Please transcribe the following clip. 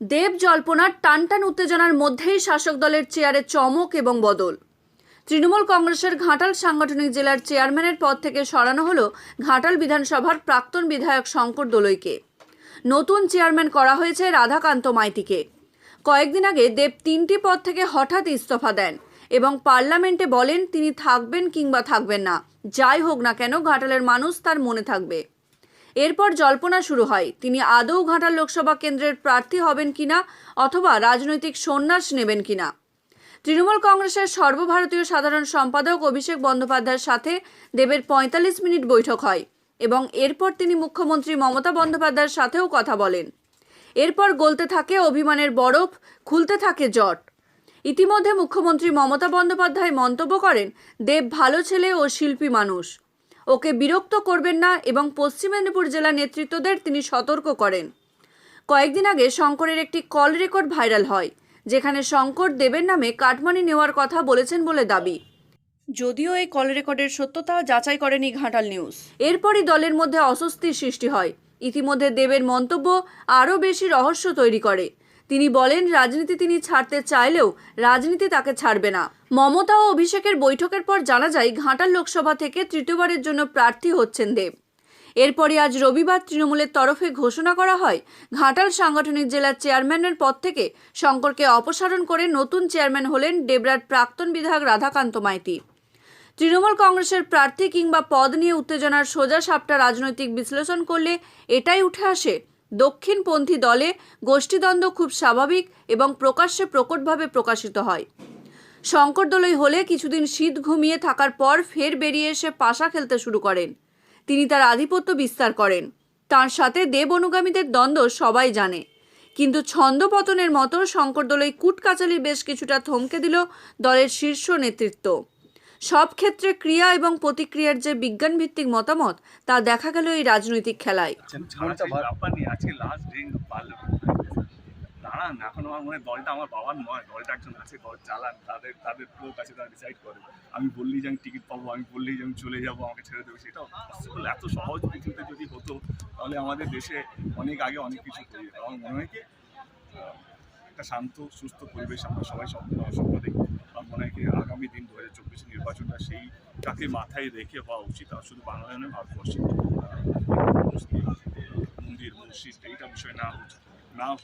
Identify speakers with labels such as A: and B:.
A: দেব জল্পনার টানটান উত্তেজনার মধ্যেই শাসক দলের চেয়ারে চমক এবং বদল। তৃণমূল কংগ্রেসের ঘাটাল সাংগঠনিক জেলার চেয়ারম্যানের পদ থেকে সরানো হলো ঘাটাল বিধানসভার প্রাক্তন বিধায়ক শঙ্কর দোলইকে। নতুন চেয়ারম্যান করা হয়েছে রাধাকান্ত মাইতিকে। কয়েকদিন আগে দেব তিনটি পদ থেকে হঠাৎ ইস্তফা দেন এবং পার্লামেন্টে বলেন তিনি থাকবেন কিংবা থাকবেন না, যাই হোক না কেন ঘাটালের মানুষ তার মনে থাকবে। এরপর জল্পনা শুরু হয়, তিনি আদৌ ঘাটাল লোকসভা কেন্দ্রের প্রার্থী হবেন কিনা অথবা রাজনৈতিক সন্ন্যাস নেবেন কিনা? তৃণমূল কংগ্রেসের সর্বভারতীয় সাধারণ সম্পাদক অভিষেক বন্দ্যোপাধ্যায়ের সাথে দেবের পঁয়তাল্লিশ মিনিট বৈঠক হয় এবং এরপর তিনি মুখ্যমন্ত্রী মমতা বন্দ্যোপাধ্যায়ের সাথেও কথা বলেন। এরপর গলতে থাকে অভিমানের বরফ, খুলতে থাকে জট। ইতিমধ্যে মুখ্যমন্ত্রী মমতা বন্দ্যোপাধ্যায় মন্তব্য করেন, দেব ভালো ছেলে ও শিল্পী মানুষ। ওকে বিরক্ত করবেন না এবং পশ্চিম মেদিনীপুর জেলা নেতৃত্বদের তিনি সতর্ক করেন। কয়েকদিন আগে শঙ্করের একটি কল রেকর্ড ভাইরাল হয় যেখানে শঙ্কর দেবের নামে কাটমানি নেওয়ার কথা বলেছেন বলে দাবি। যদিও এই কল রেকর্ডের সত্যতা যাচাই করেনি ঘাটাল নিউজ। এরপরই দলের মধ্যে অস্বস্তির সৃষ্টি হয়। ইতিমধ্যে দেবের মন্তব্য আরও বেশি রহস্য তৈরি করে। তিনি বলেন, রাজনীতি তিনি ছাড়তে চাইলেও রাজনীতি তাকে ছাড়বে না। মমতা ও অভিষেকের বৈঠকের পর জানা যায়, ঘাটাল লোকসভা থেকে তৃতীয়বারের জন্য প্রার্থী হচ্ছেন দেব। এরপরই আজ রবিবার তৃণমূলের তরফে ঘোষণা করা হয়, ঘাটাল সাংগঠনিক জেলার চেয়ারম্যানের পদ থেকে শঙ্করকে অপসারণ করে নতুন চেয়ারম্যান হলেন ডেবরার প্রাক্তন বিধায়ক রাধাকান্ত মাইতি। তৃণমূল কংগ্রেসের প্রার্থী কিংবা পদ নিয়ে উত্তেজনার সোজা সাপটা রাজনৈতিক বিশ্লেষণ করলে এটাই উঠে আসে দক্ষিণপন্থী দলে গোষ্ঠীদ্বন্দ্ব খুব স্বাভাবিক এবং প্রকাশ্যে প্রকটভাবে প্রকাশিত হয়। শঙ্করদলই হলে কিছুদিন শীত ঘুমিয়ে থাকার পর ফের বেরিয়ে এসে পাশা খেলতে শুরু করেন। তিনি তার আধিপত্য বিস্তার করেন। তার সাথে দেব অনুগামীদের দ্বন্দ্ব সবাই জানে। কিন্তু ছন্দপতনের মতো শঙ্করদলই কুটকাচালি বেশ কিছুটা থমকে দিল দলের শীর্ষ নেতৃত্ব। সব ক্ষেত্রে ক্রিয়া এবং প্রতিক্রিয়ার যে বিজ্ঞানভিত্তিক মতামত, তা দেখা গেল এই রাজনৈতিক খেলায়।
B: লাস্ট দিন পার্লামেন্ট দাঁড়ান, এখন আমার মনে দলটা আমার বাবার নয়, দলটা একজন আছে চালান তাদের তাদের তারা ডিসাইড করে। আমি যে আমি টিকিট পাবো, আমি যে আমি চলে যাব, আমাকে ছেড়ে দেবে সেটা এত যদি হতো, তাহলে আমাদের দেশে অনেক আগে অনেক কিছু আমার মনে হয় কি একটা শান্ত, সুস্থ পরিবেশ আমরা সবাই স্বপ্ন স্বপ্ন দেখি। আমার মনে হয় কি আগামী দিন দু হাজার চব্বিশে নির্বাচনটা সেইটাকে মাথায় রেখে হওয়া উচিত। আর শুধু বাংলাদেশ নয়, ভারতবর্ষে মন্দির, মসজিদ, এইটা বিষয় না না হওয়া